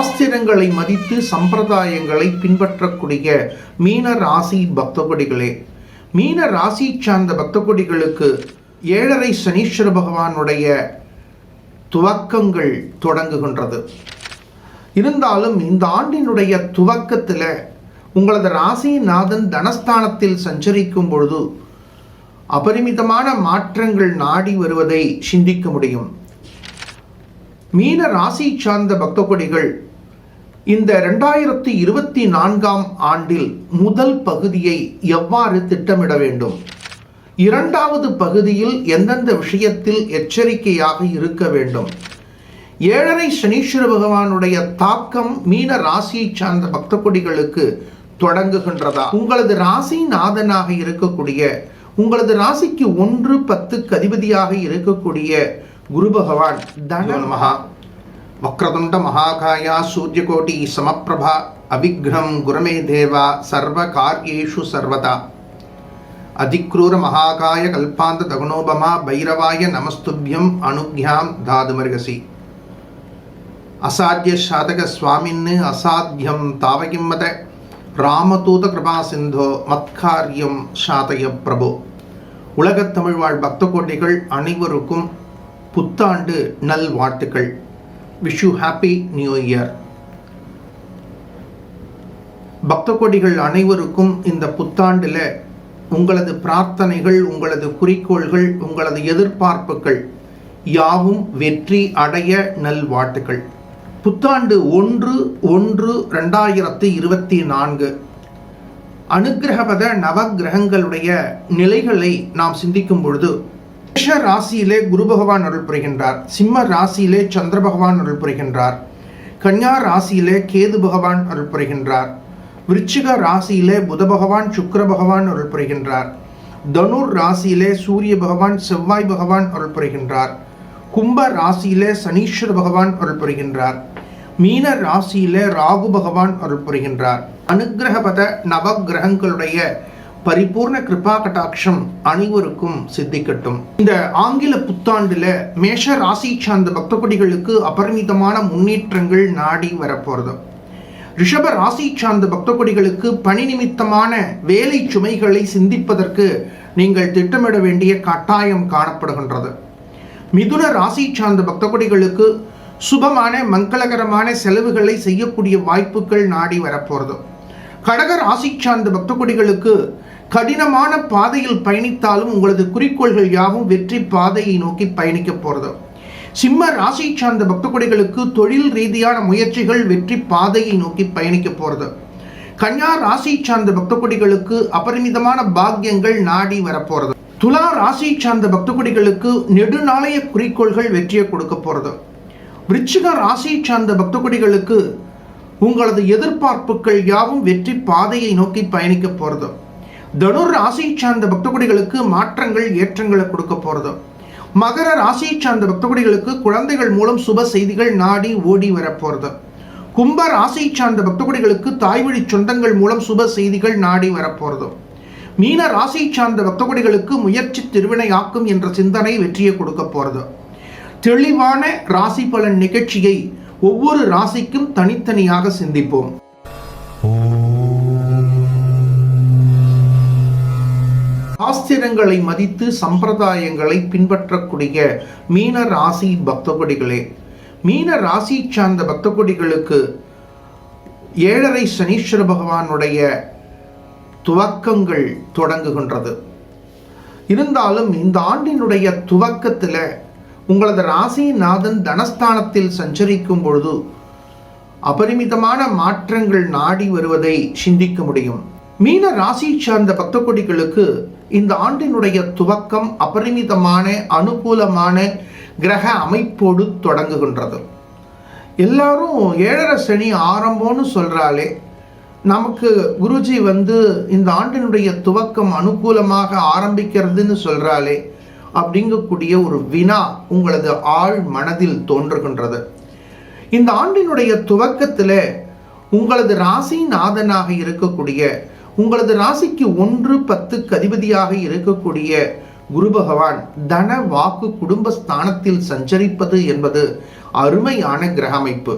சாஸ்திரங்களை மதித்து சம்பிரதாயங்களை பின்பற்றக்கூடிய மீன ராசி பக்தகொடிகளே. மீன ராசி சார்ந்த பக்தகொடிகளுக்கு ஏழரை சனீஸ்வர பகவானுடைய துவக்கங்கள் தொடங்குகின்றது. இருந்தாலும் இந்த ஆண்டினுடைய துவக்கத்தில் உங்களது ராசிநாதன் தனஸ்தானத்தில் சஞ்சரிக்கும் பொழுது அபரிமிதமான மாற்றங்கள் நாடி வருவதை சிந்திக்க முடியும். மீன ராசி சார்ந்த பக்த கொடிகள் இந்த ரெண்டாயிரத்தி இருபத்தி நான்காம் ஆண்டில் முதல் பகுதியை எவ்வாறு திட்டமிட வேண்டும்? இரண்டாவது பகுதியில் எந்தெந்த விஷயத்தில் எச்சரிக்கையாக இருக்க வேண்டும்? ஏழரை சனீஸ்வர பகவானுடைய தாக்கம் மீன ராசியை சார்ந்த பக்த கொடிகளுக்கு தொடங்குகின்றதா? உங்களது ராசி நாதனாக இருக்கக்கூடிய உங்களது ராசிக்கு ஒன்று பத்துக்கு அதிபதியாக இருக்கக்கூடிய குரு பகவான் தன மகா வக்ரதுண்ட மகாகாயா சூரியகோட்டி சமப்பிரபா அவிக்ரம் குரமே தேவா சர்வ காரியேஷு சர்வதா அதிக்ரூர மகாகாய கல்பாந்த தகுணோபமா பைரவாய நமஸ்துபியம் அனுக்யாம் தாதுமர்கசி அசாத்திய சாதக சுவாமின்னு அசாத்தியம் தாவகிம்மத ராமதூத கிருபா சிந்தோ மத்காரியம் சாதய பிரபு உலகத் தமிழ் வாழ் பக்த கோட்டிகள் அனைவருக்கும் புத்தாண்டு நல் வாழ்த்துக்கள் wish you happy new year பக்த கோடிகள் அனைவருக்கும் இந்த புத்தாண்டில் உங்களது பிரார்த்தனைகள் உங்களது குறிக்கோள்கள் உங்களது எதிர்பார்ப்புகள் யாவும் வெற்றி அடைய நல்வாழ்த்துக்கள் புத்தாண்டு ஒன்று ஒன்று ரெண்டாயிரத்தி இருபத்தி நான்கு. அனுகிரகபத நவகிரகங்களுடைய நிலைகளை நாம் சிந்திக்கும் பொழுது மேஷ ராசியிலே குரு பகவான் அருள் புரிகின்றார். சிம்ம ராசியிலே சந்திர பகவான் அருள் புரிகின்றார். கன்யா ராசியிலே கேது பகவான் அருள் புரிகின்றார். விருச்சிக ராசியிலே புத பகவான் சுக்கர பகவான் அருள் புரிகின்றார். தனுர் ராசியிலே சூரிய பகவான் செவ்வாய் பகவான் அருள் புரிகின்றார். கும்ப ராசியிலே சனீஸ்வர பகவான் அருள் புரிகின்றார். மீன ராசியிலே ராகு பகவான் அருள் புரிகின்றார். அனுகிரகபத நவகிரகங்களுடைய பரிபூர்ண கிருபா கட்டாட்சம் அனைவருக்கும் சித்திக்கட்டும். இந்த ஆங்கில புத்தாண்டுல மேஷ ராசி சார்ந்த பக்த கொடிகளுக்கு அபரிமிதமான முன்னேற்றங்கள் நாடி வரப்போறது. ரிஷப ராசி சார்ந்த பக்த கொடிகளுக்கு பணி நிமித்தமான வேலை சுமைகளை சிந்திப்பதற்கு நீங்கள் திட்டமிட வேண்டிய கட்டாயம் காணப்படுகின்றது. மிதுன ராசி சார்ந்த பக்த கொடிகளுக்கு சுபமான மங்களகரமான செலவுகளை செய்யக்கூடிய வாய்ப்புகள் நாடி வரப்போறது. கடக ராசி சார்ந்த பக்த கொடிகளுக்கு கடினமான பாதையில் பயணித்தாலும் உங்களது குறிக்கோள்கள் யாவும் வெற்றி பாதையை நோக்கி பயணிக்க போகிறது சிம்ம ராசி சார்ந்த பக்தகுடிகளுக்கு தொழில் ரீதியான முயற்சிகள் வெற்றி பாதையை நோக்கி பயணிக்க போகிறது கன்யா ராசி சார்ந்த பக்தகுடிகளுக்கு அபரிமிதமான பாக்கியங்கள் நாடி வரப்போகிறது துலா ராசி சார்ந்த பக்தகுடிகளுக்கு நெடுநாளைய குறிக்கோள்கள் வெற்றியை கொடுக்க போகிறது விருச்சிக ராசி சார்ந்த பக்தகுடிகளுக்கு உங்களது எதிர்பார்ப்புகள் யாவும் வெற்றி பாதையை நோக்கி பயணிக்க போகிறது தனுர் ராசி சார்ந்த பக்தகுடிகளுக்கு மாற்றங்கள் ஏற்றங்களை கொடுக்க போகிறது மகர ராசி சார்ந்த பக்தகுடிகளுக்கு குழந்தைகள் மூலம் சுப செய்திகள் நாடி ஓடி வரப்போகிறது கும்ப ராசி சார்ந்த பக்தகுடிகளுக்கு தாய்வழி சொந்தங்கள் மூலம் சுப செய்திகள் நாடி வரப்போகிறது மீன ராசி சார்ந்த பக்தகுடிகளுக்கு முயற்சி திருவினையாக்கும் என்ற சிந்தனை வெற்றியை கொடுக்க போகிறது தெளிவான ராசி பலன் நிகழ்ச்சியை ஒவ்வொரு ராசிக்கும் தனித்தனியாக சிந்திப்போம். சாஸ்திரங்களை மதித்து சம்பிரதாயங்களை பின்பற்றக்கூடிய மீன ராசி பக்தகொடிகளே. மீன ராசி சார்ந்த பக்தகொடிகளுக்கு ஏழரை சனீஸ்வர பகவானுடைய துவக்கங்கள் தொடங்குகின்றது. இருந்தாலும் இந்த ஆண்டினுடைய துவக்கத்தில் உங்களது ராசிநாதன் தனஸ்தானத்தில் சஞ்சரிக்கும் பொழுது அபரிமிதமான மாற்றங்கள் நாடி வருவதை சிந்திக்க முடியும். மீன ராசி சார்ந்த பக்த கொடிகளுக்கு இந்த ஆண்டினுடைய துவக்கம் அபரிமிதமான அனுகூலமான கிரக அமைப்போடு தொடங்குகின்றது. எல்லாரும் ஏழரை சனி ஆரம்பம்னு சொல்கிறாலே நமக்கு குருஜி வந்து இந்த ஆண்டினுடைய துவக்கம் அனுகூலமாக ஆரம்பிக்கிறதுன்னு சொல்கிறாலே அப்படிங்கக்கூடிய ஒரு வினா உங்களது ஆழ் மனதில் தோன்றுகின்றது. இந்த ஆண்டினுடைய துவக்கத்தில் உங்களது ராசி நாதனாக இருக்கக்கூடிய உங்களது ராசிக்கு ஒன்று பத்துக்கு அதிபதியாக இருக்கக்கூடிய குரு பகவான் தன வாக்கு குடும்ப ஸ்தானத்தில் சஞ்சரிப்பது என்பது அருமையான கிரக அமைப்பு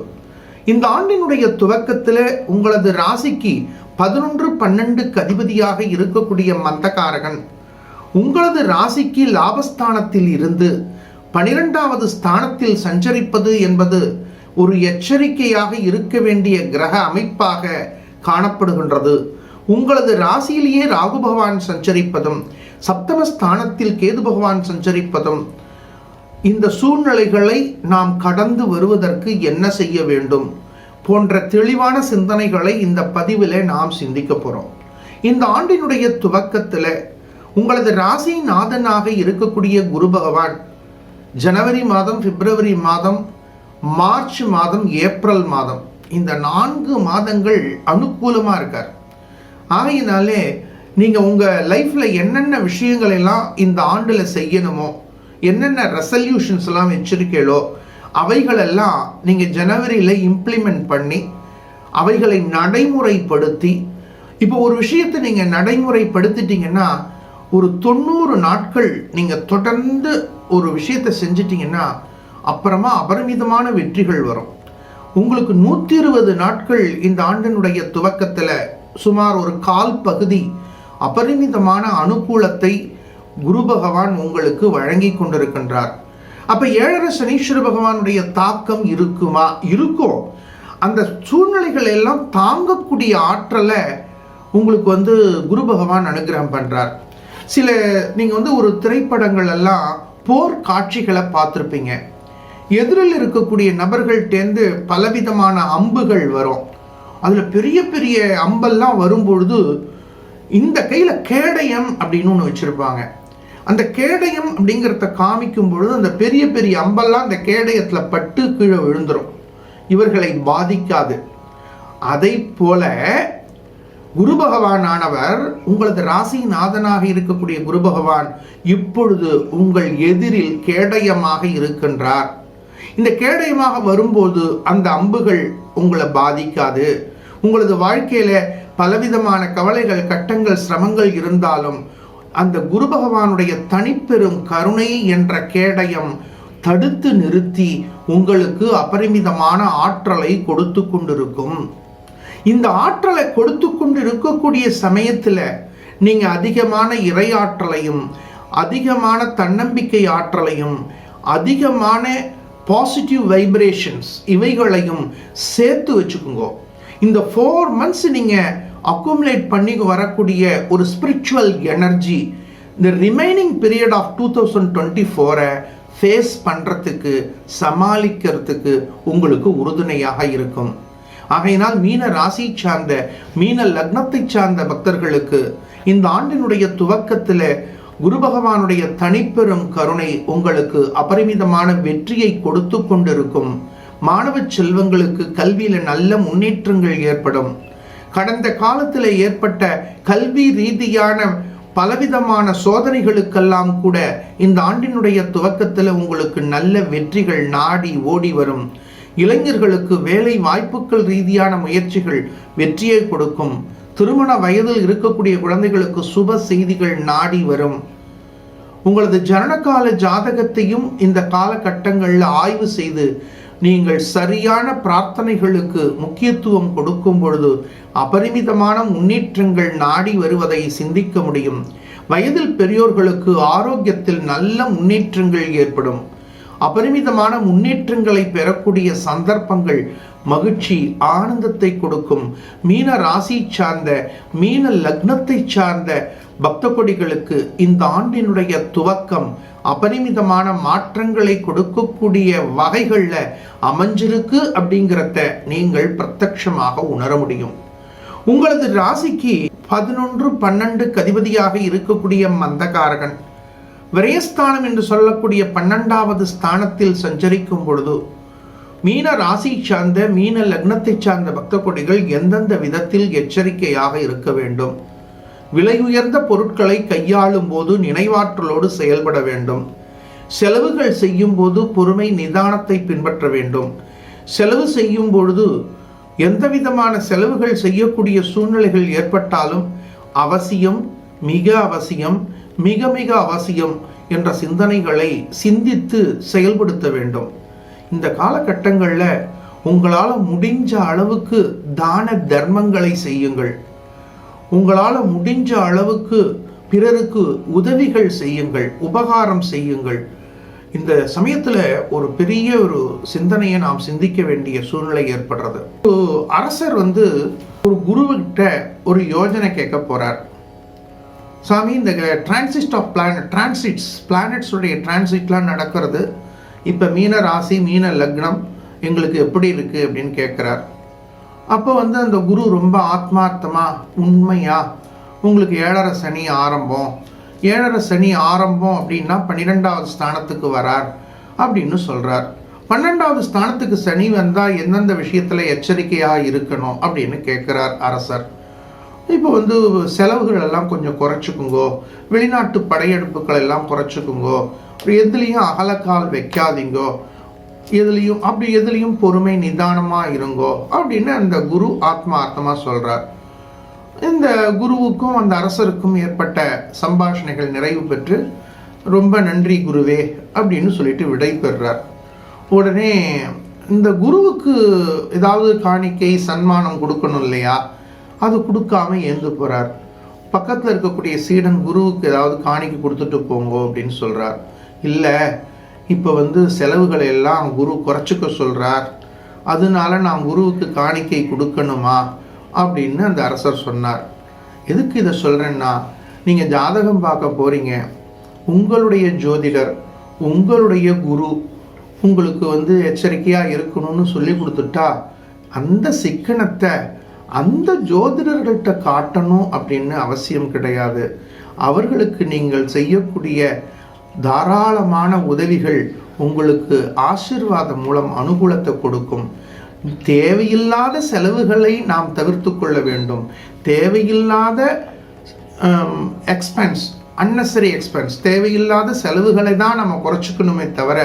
இந்த ஆண்டினுடைய துவக்கத்தில் உங்களது ராசிக்கு பதினொன்று பன்னெண்டுக்கு அதிபதியாக இருக்கக்கூடிய மந்தகாரகன் உங்களது ராசிக்கு லாபஸ்தானத்தில் இருந்து பனிரெண்டாவது ஸ்தானத்தில் சஞ்சரிப்பது என்பது ஒரு எச்சரிக்கையாக இருக்க வேண்டிய கிரக அமைப்பாக காணப்படுகின்றது. உங்களது ராசியிலேயே ராகு பகவான் சஞ்சரிப்பதும் சப்தமஸ்தானத்தில் கேது பகவான் சஞ்சரிப்பதும் இந்த சூழ்நிலைகளை நாம் கடந்து வருவதற்கு என்ன செய்ய வேண்டும் போன்ற தெளிவான சிந்தனைகளை இந்த பதிவில் நாம் சிந்திக்க போகிறோம் இந்த ஆண்டினுடைய துவக்கத்தில் உங்களது ராசி நாதனாக இருக்கக்கூடிய குரு பகவான் ஜனவரி மாதம் பிப்ரவரி மாதம் மார்ச் மாதம் ஏப்ரல் மாதம் இந்த நான்கு மாதங்கள் அனுகூலமாக இருக்கார். ஆகையினாலே நீங்கள் உங்கள் லைஃப்பில் என்னென்ன விஷயங்கள் எல்லாம் இந்த ஆண்டில் செய்யணுமோ என்னென்ன ரெசல்யூஷன்ஸ் எல்லாம் வச்சிருக்கீங்களோ அவைகளெல்லாம் நீங்கள் ஜனவரியில் இம்ப்ளிமெண்ட் பண்ணி அவைகளை நடைமுறைப்படுத்தி இப்போ ஒரு விஷயத்தை நீங்கள் நடைமுறைப்படுத்திட்டீங்கன்னா ஒரு தொண்ணூறு நாட்கள் நீங்கள் தொடர்ந்து ஒரு விஷயத்தை செஞ்சிட்டிங்கன்னா அப்புறமா அபரிமிதமான வெற்றிகள் வரும். உங்களுக்கு நூற்றி இருபது நாட்கள் இந்த ஆண்டினுடைய துவக்கத்தில் சுமார் ஒரு கால் பகுதி அபரிமிதமான அனுகூலத்தை குரு பகவான் உங்களுக்கு வழங்கி கொண்டிருக்கின்றார். அப்ப ஏழரை சனீஸ்வர பகவானுடைய தாக்கம் இருக்குமா? இருக்கும் அந்த சூழ்நிலைகள் எல்லாம் தாங்கக்கூடிய ஆற்றலை உங்களுக்கு வந்து குரு பகவான் அனுகிரகம் பண்றார். சில நீங்க வந்து ஒரு திரைப்படங்கள் எல்லாம் போர் காட்சிகளை பார்த்துருப்பீங்க. எதிரில் இருக்கக்கூடிய நபர்கள்டேந்து பலவிதமான அம்புகள் வரும். அதில் பெரிய பெரிய அம்பெல்லாம் வரும்பொழுது இந்த கையில் கேடயம் அப்படின்னு ஒன்று வச்சுருப்பாங்க. அந்த கேடயம் அப்படிங்கிறத காமிக்கும் பொழுது அந்த பெரிய பெரிய அம்பெல்லாம் அந்த கேடயத்தில் பட்டு கீழே விழுந்துடும் இவர்களை பாதிக்காது. அதை போல குரு பகவானானவர் உங்களது ராசிநாதனாக இருக்கக்கூடிய குரு பகவான் இப்பொழுது உங்கள் எதிரில் கேடயமாக இருக்கின்றார். இந்த கேடயமாக வரும்போது அந்த அம்புகள் உங்களை பாதிக்காது. உங்களது வாழ்க்கையில பலவிதமான கவலைகள் கட்டங்கள் சிரமங்கள் இருந்தாலும் அந்த குரு பகவானுடைய தனிப்பெரும் கருணை என்ற கேடயம் தடுத்து நிறுத்தி உங்களுக்கு அபரிமிதமான ஆற்றலை கொடுத்து கொண்டிருக்கும். இந்த ஆற்றலை கொடுத்து கொண்டு இருக்கக்கூடிய சமயத்தில் நீங்கள் அதிகமான இறையாற்றலையும் அதிகமான தன்னம்பிக்கை ஆற்றலையும் அதிகமான பாசிட்டிவ் வைப்ரேஷன்ஸ் இவைகளையும் சேர்த்து வச்சுக்கோங்க. இந்த ஃபோர் மந்த்ஸ் நீங்கள் அக்குமுலேட் பண்ணி வரக்கூடிய ஒரு ஸ்பிரிச்சுவல் எனர்ஜி இந்த remaining period of two thousand twenty ஃபோரை ஃபேஸ் பண்ணுறதுக்கு சமாளிக்கிறதுக்கு உங்களுக்கு உறுதுணையாக இருக்கும். ஆகையினால் மீன ராசி சார்ந்த மீன லக்னத்தை சார்ந்த பக்தர்களுக்கு இந்த ஆண்டினுடைய துவக்கத்தில் குரு பகவானுடைய தனிப்பெரும் கருணை உங்களுக்கு அபரிமிதமான வெற்றியை கொடுத்து கொண்டிருக்கும். மாணவ செல்வங்களுக்கு கல்வியில நல்ல முன்னேற்றங்கள் ஏற்படும். கடந்த காலத்தில் ஏற்பட்ட கல்வி ரீதியான பலவிதமான சோதனைகளுக்கெல்லாம் கூட இந்த ஆண்டினுடைய துவக்கத்தில் உங்களுக்கு நல்ல வெற்றிகள் நாடி ஓடி வரும். இளைஞர்களுக்கு வேலை வாய்ப்புகள் ரீதியான முயற்சிகள் வெற்றியை கொடுக்கும். திருமண வயதில் இருக்கக்கூடிய குழந்தைகளுக்கு சுப செய்திகள் நாடி வரும். உங்களது ஜனனகால ஜாதகத்தையும் இந்த காலகட்டங்களில் ஆய்வு செய்து நீங்கள் சரியான பிரார்த்தனைகளுக்கு முக்கியத்துவம் கொடுக்கும் பொழுது அபரிமிதமான முன்னேற்றங்கள் நாடி வருவதை சிந்திக்க முடியும். வயதில் பெரியோர்களுக்கு ஆரோக்கியத்தில் நல்ல முன்னேற்றங்கள் ஏற்படும். அபரிமிதமான முன்னேற்றங்களை பெறக்கூடிய சந்தர்ப்பங்கள் மகிழ்ச்சி ஆனந்தத்தை கொடுக்கும். மீன ராசி சார்ந்த மீன லக்னத்தை சார்ந்த பக்த கொடிகளுக்கு இந்த ஆண்டினுடைய துவக்கம் அபரிமிதமான மாற்றங்களை கொடுக்கக்கூடிய வகைகளில் அமைஞ்சிருக்கு அப்படிங்கிறத நீங்கள் பிரத்யமாக உணர முடியும். உங்களது ராசிக்கு பதினொன்று பன்னெண்டு கதிபதியாக இருக்கக்கூடிய மந்தகாரகன் விரயஸ்தானம் என்று சொல்லக்கூடிய பன்னெண்டாவது ஸ்தானத்தில் சஞ்சரிக்கும் பொழுது மீன ராசி சார்ந்த மீன லக்னத்தை சார்ந்த பக்த கொடிகள் எந்தெந்த விதத்தில் எச்சரிக்கையாக இருக்க வேண்டும்? விலை உயர்ந்த பொருட்களை கையாளும் போது நினைவாற்றலோடு செயல்பட வேண்டும். செலவுகள் செய்யும் போது பொறுமை நிதானத்தை பின்பற்ற வேண்டும். செலவு செய்யும் பொழுது எந்த விதமான செலவுகள் செய்யக்கூடிய சூழ்நிலைகள் ஏற்பட்டாலும் அவசியம் மிக அவசியம் மிக மிக அவசியம் என்ற சிந்தனைகளை சிந்தித்து செயல்படுத்த வேண்டும். இந்த காலகட்டங்களில் உங்களால் முடிஞ்ச அளவுக்கு தான தர்மங்களை செய்யுங்கள். உங்களால் முடிஞ்ச அளவுக்கு பிறருக்கு உதவிகள் செய்யுங்கள் உபகாரம் செய்யுங்கள். இந்த சமயத்தில் ஒரு பெரிய ஒரு சிந்தனையை நாம் சிந்திக்க வேண்டிய சூழ்நிலை ஏற்படுறது. அரசர் வந்து ஒரு குருவிட்ட ஒரு யோஜனை கேட்க போகிறார் சாமி இந்த டிரான்சிஸ்ட் ஆஃப் பிளானட் டிரான்சிட்ஸ் பிளானட்ஸுடைய டிரான்சிட்லாம் நடக்கிறது. இப்போ மீன ராசி மீன லக்னம் எங்களுக்கு எப்படி இருக்குது அப்படின்னு கேட்குறார். அப்போ வந்து அந்த குரு ரொம்ப ஆத்மார்த்தமாக உண்மையாக உங்களுக்கு ஏழரை சனி ஆரம்பம். ஏழரை சனி ஆரம்பம் அப்படின்னா பன்னிரெண்டாவது ஸ்தானத்துக்கு வரார் அப்படின்னு சொல்கிறார் பன்னெண்டாவது ஸ்தானத்துக்கு சனி வந்தால் எந்தெந்த விஷயத்தில் எச்சரிக்கையாக இருக்கணும் அப்படின்னு கேட்குறார் அரசர். இப்போ வந்து செலவுகள் எல்லாம் கொஞ்சம் குறைச்சிக்குங்கோ. வெளிநாட்டு படையெடுப்புகள் எல்லாம் குறைச்சிக்குங்கோ. எதுலேயும் அகலக்கால் வைக்காதீங்கோ. எதுலேயும் அப்படி எதுலேயும் பொறுமை நிதானமாக இருங்கோ அப்படின்னு அந்த குரு ஆத்மார்த்தமாக சொல்கிறார் இந்த குருவுக்கும் அந்த அரசருக்கும் ஏற்பட்ட சம்பாஷணைகள் நிறைவு பெற்று ரொம்ப நன்றி குருவே அப்படின்னு சொல்லிட்டு விடை பெறுறார். உடனே இந்த குருவுக்கு ஏதாவது காணிக்கை சன்மானம் கொடுக்கணும் இல்லையா? அது கொடுக்காம ஏந்து போகிறார் பக்கத்தில் இருக்கக்கூடிய சீடன் குருவுக்கு ஏதாவது காணிக்கை கொடுத்துட்டு போங்கோ அப்படின்னு சொல்கிறார் இல்லை இப்போ வந்து செலவுகளை எல்லாம் குரு குறைச்சிக்க சொல்கிறார் அதனால நான் குருவுக்கு காணிக்கை கொடுக்கணுமா? அப்படின்னு அந்த அரசர் சொன்னார். எதுக்கு இதை சொல்கிறேன்னா நீங்கள் ஜாதகம் பார்க்க போகிறீங்க உங்களுடைய ஜோதிடர் உங்களுடைய குரு உங்களுக்கு வந்து எச்சரிக்கையாக இருக்கணும்னு சொல்லி கொடுத்துட்டா அந்த சிக்கனத்தை அந்த ஜோதிடர்கள்ட்ட காட்டணும் அப்படின்னு அவசியம் கிடையாது. அவர்களுக்கு நீங்கள் செய்யக்கூடிய தாராளமான உதவிகள் உங்களுக்கு ஆசிர்வாதம் மூலம் அனுகூலத்தை கொடுக்கும். தேவையில்லாத செலவுகளை நாம் தவிர்த்து கொள்ள வேண்டும். தேவையில்லாத எக்ஸ்பென்ஸ் அன்னசரி எக்ஸ்பென்ஸ் தேவையில்லாத செலவுகளை தான் நம்ம குறைச்சிக்கணுமே தவிர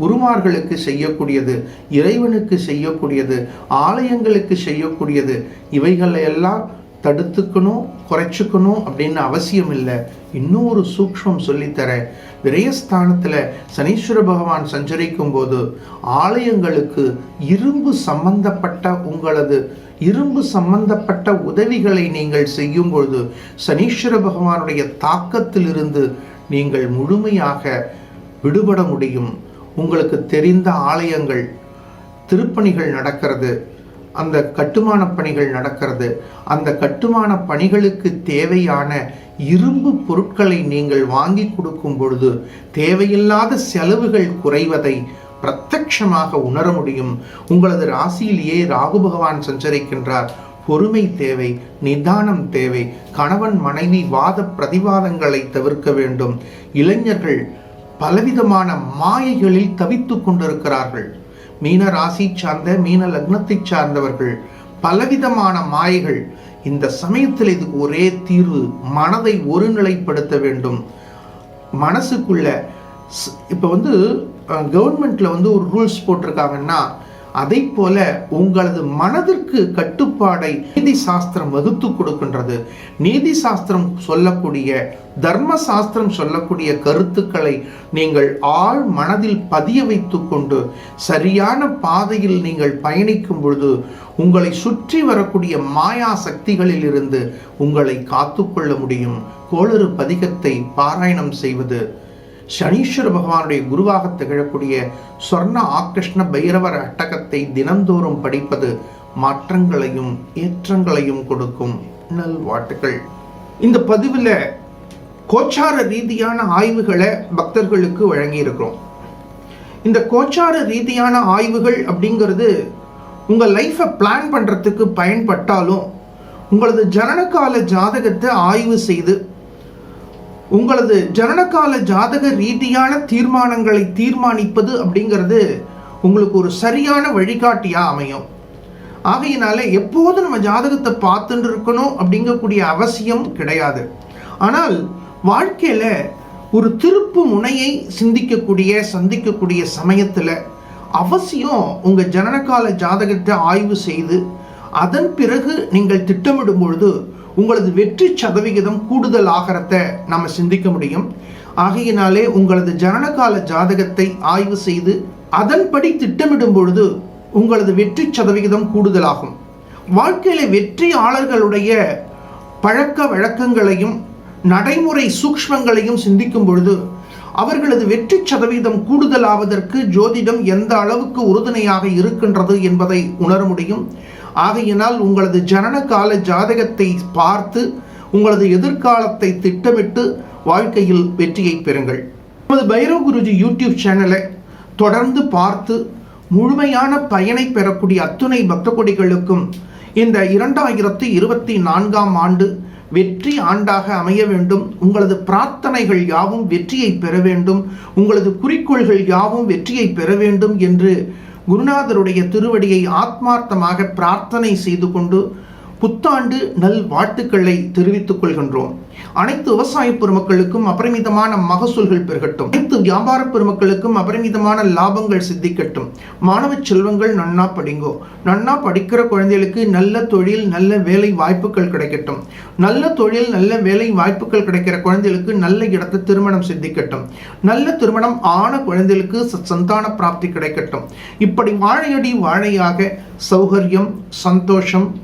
குருமார்களுக்கு செய்யக்கூடியது இறைவனுக்கு செய்யக்கூடியது ஆலயங்களுக்கு செய்யக்கூடியது இவைகளை எல்லாம் தடுத்துக்கணும் குறைச்சிக்கணும் அப்படின்னு அவசியம் இல்லை. இன்னும் ஒரு சூக்ஷ்மம் சொல்லித்தரேன் விரயஸ்தானத்தில் சனீஸ்வர பகவான் சஞ்சரிக்கும் போது ஆலயங்களுக்கு இரும்பு சம்பந்தப்பட்ட உங்களது இரும்பு சம்பந்தப்பட்ட உதவிகளை நீங்கள் செய்யும் பொழுது சனீஸ்வர பகவானுடைய தாக்கத்திலிருந்து நீங்கள் முழுமையாக விடுபட முடியும். உங்களுக்கு தெரிந்த ஆலயங்கள் திருப்பணிகள் நடக்கிறது. அந்த கட்டுமான பணிகள் நடக்கிறது. அந்த கட்டுமான பணிகளுக்கு தேவையான இரும்பு பொருட்களை நீங்கள் வாங்கி கொடுக்கும் பொழுது தேவையில்லாத செலவுகள் குறைவதை பிரத்யமாக உணர முடியும். உங்களது ராசியிலேயே ராகு பகவான் சஞ்சரிக்கின்றார். பொறுமை தேவை நிதானம் தேவை. கணவன் மனைவி வாத பிரதிவாதங்களை தவிர்க்க வேண்டும். இளைஞர்கள் பலவிதமான மாயைகளில் தவித்து கொண்டிருக்கிறார்கள். மீன ராசி சார்ந்த மீன லக்னத்தை சார்ந்தவர்கள் பலவிதமான மாயைகள் இந்த சமயத்தில் இதுக்கு ஒரே தீர்வு. மனதை ஒருநிலைப்படுத்த வேண்டும். மனசுக்குள்ள இப்போ வந்து கவர்மெண்ட்ல வந்து ஒரு ரூல்ஸ் போட்டிருக்காங்கன்னா அதை போல உங்களது மனதிற்கு கட்டுப்பாடை நீதி சாஸ்திரம் வகுத்து கொடுக்கின்றது. நீதி சாஸ்திரம் சொல்லக்கூடிய தர்ம சாஸ்திரம் சொல்லக்கூடிய கருத்துக்களை நீங்கள் ஆள் மனதில் பதிய வைத்து கொண்டு சரியான பாதையில் நீங்கள் பயணிக்கும் பொழுது உங்களை சுற்றி வரக்கூடிய மாயா சக்திகளில் இருந்து உங்களை காத்துக்கொள்ள முடியும். கோளறு பதிகத்தை பாராயணம் செய்வது சனீஸ்வர பகவானுடைய குருவாக திகழக்கூடிய சொர்ண ஆகிருஷ்ண பைரவர் அட்டகத்தை தினந்தோறும் படிப்பது மாற்றங்களையும் ஏற்றங்களையும் கொடுக்கும் நல்வாட்டுகள் இந்த பதிவில் கோச்சார ரீதியான ஆய்வுகளை பக்தர்களுக்கு வழங்கி இருக்கிறோம் இந்த கோச்சார ரீதியான ஆய்வுகள் அப்படிங்கிறது உங்கள் லைஃப்பை பிளான் பண்ணுறதுக்கு பயன்பட்டாலும் உங்களது ஜனனகால ஜாதகத்தை ஆய்வு செய்து உங்களது ஜனனகால ஜாதக ரீதியான தீர்மானங்களை தீர்மானிப்பது அப்படிங்கிறது உங்களுக்கு ஒரு சரியான வழிகாட்டியாக அமையும். ஆகையினால எப்போது நம்ம ஜாதகத்தை பார்த்துட்டு இருக்கணும் அப்படிங்கக்கூடிய அவசியம் கிடையாது. ஆனால் வாழ்க்கையில் ஒரு திருப்பு முனையை சிந்திக்கக்கூடிய சந்திக்கக்கூடிய சமயத்தில் அவசியம் உங்கள் ஜனனகால ஜாதகத்தை ஆய்வு செய்து அதன் பிறகு நீங்கள் திட்டமிடும் பொழுது உங்களது வெற்றி சதவிகிதம் கூடுதல் ஆகிறத நம்ம சிந்திக்க முடியும். ஆகையினாலே உங்களது ஜனனகால ஜாதகத்தை ஆய்வு செய்து அதன்படி திட்டமிடும் பொழுது உங்களது வெற்றி சதவிகிதம் கூடுதலாகும். வாழ்க்கையில வெற்றியாளர்களுடைய பழக்க வழக்கங்களையும் நடைமுறை சூக்ஷ்மங்களையும் சிந்திக்கும் பொழுது அவர்களது வெற்றி சதவீதம் கூடுதலாவதற்கு ஜோதிடம் எந்த அளவுக்கு உறுதுணையாக இருக்கின்றது என்பதை உணர முடியும். ஆகையினால் உங்களது ஜனன கால ஜாதகத்தை பார்த்து உங்களது எதிர்காலத்தை திட்டமிட்டு வாழ்க்கையில் வெற்றியை பெறுங்கள். நமது பைரவ் குருஜி யூடியூப் சேனலை தொடர்ந்து பார்த்து முழுமையான பயனை பெறக்கூடிய அத்துணை பக்த கொடிகளுக்கும் இந்த இரண்டாயிரத்தி இருபத்தி நான்காம் ஆண்டு வெற்றி ஆண்டாக அமைய வேண்டும். உங்களது பிரார்த்தனைகள் யாவும் வெற்றியை பெற வேண்டும். உங்களது குறிக்கோள்கள் யாவும் வெற்றியை பெற வேண்டும் என்று குருநாதருடைய திருவடியை ஆத்மார்த்தமாக பிரார்த்தனை செய்து கொண்டு புத்தாண்டு நல் வாழ்த்துக்களை தெரிவித்துக் கொள்கின்றோம். அனைத்து விவசாய பெருமக்களுக்கும் அபரிமிதமான மகசூல்கள் பெருகட்டும். அனைத்து வியாபார பெருமக்களுக்கும் அபரிமிதமான லாபங்கள் சித்திக்கட்டும். மாணவ செல்வங்கள் நன்னா படிங்கோ. நன்னா படிக்கிற குழந்தைகளுக்கு நல்ல தொழில் நல்ல வேலை வாய்ப்புகள் கிடைக்கட்டும். நல்ல தொழில் நல்ல வேலை வாய்ப்புகள் கிடைக்கிற குழந்தைகளுக்கு நல்ல இடத்தை திருமணம் சித்திக்கட்டும். நல்ல திருமணம் ஆன குழந்தைகளுக்கு சந்தான பிராப்தி கிடைக்கட்டும். இப்படி வாழையடி வாழையாக சௌகரியம் சந்தோஷம்